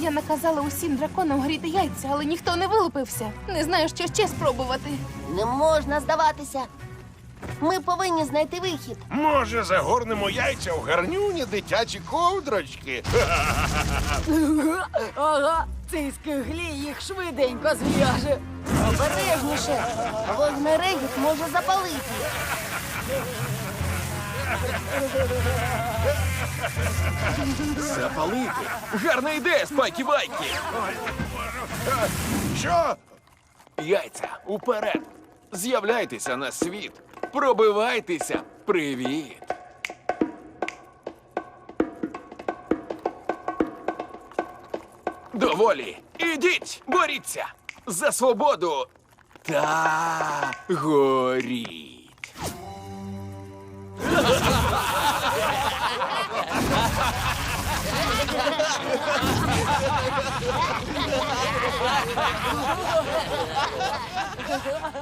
Я наказала усім драконам гріти яйця, але ніхто не вилупився. Не знаю, що ще спробувати. Не можна здаватися. Ми повинні знайти вихід. Може, загорнемо яйця в гарнюні дитячі ковдрочки? Ага, цей скиглі їх швиденько зв'яже. Обережніше. Вогнерегіт може запалити. Запалити. Гарна ідея, спайки байки. Що? Яйця уперед. З'являйтеся на світ. Пробивайтеся. Привіт. Доволі. Ідіть, боріться за свободу та горіть.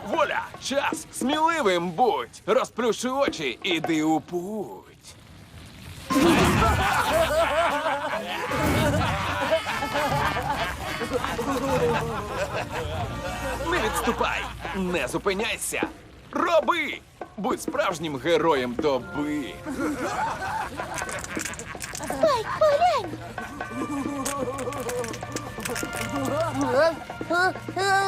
Воля, час, сміливим будь. Розплющи очі, іди у путь. Не відступай, не зупиняйся. Роби! Будь справжнім героєм доби.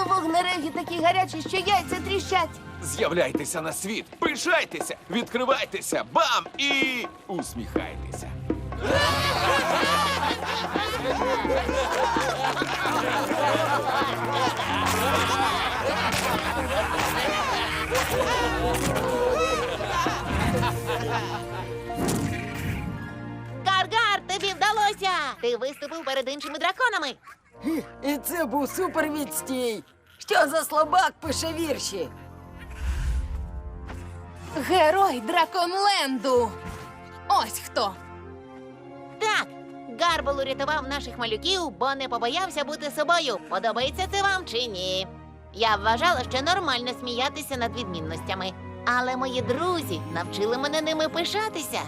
Вогнереги такі гарячі, що яйця тріщать. З'являйтеся на світ, пишайтеся, відкривайтеся, бам і усміхайтеся. Гаргар, тобі вдалося! Ти виступив перед іншими драконами. І це був супер відстій. Що за слабак пише вірші? Герой Драконленду! Ось хто! Так, Гарбол урятував наших малюків, бо не побоявся бути собою. Подобається це вам чи ні? Я вважала, що нормально сміятися над відмінностями. Але мої друзі навчили мене ними пишатися.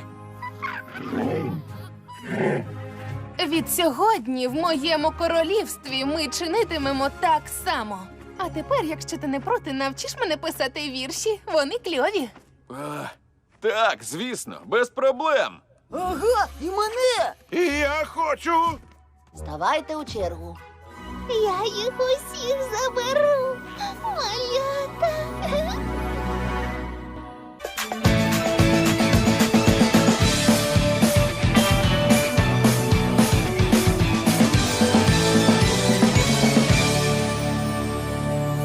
Від сьогодні в моєму королівстві ми чинитимемо так само. А тепер, якщо ти не проти, навчиш мене писати вірші. Вони кльові. А, так, звісно, без проблем. Ага, і мене! І я хочу. Ставайте у чергу. Я їх усіх заберу, малята.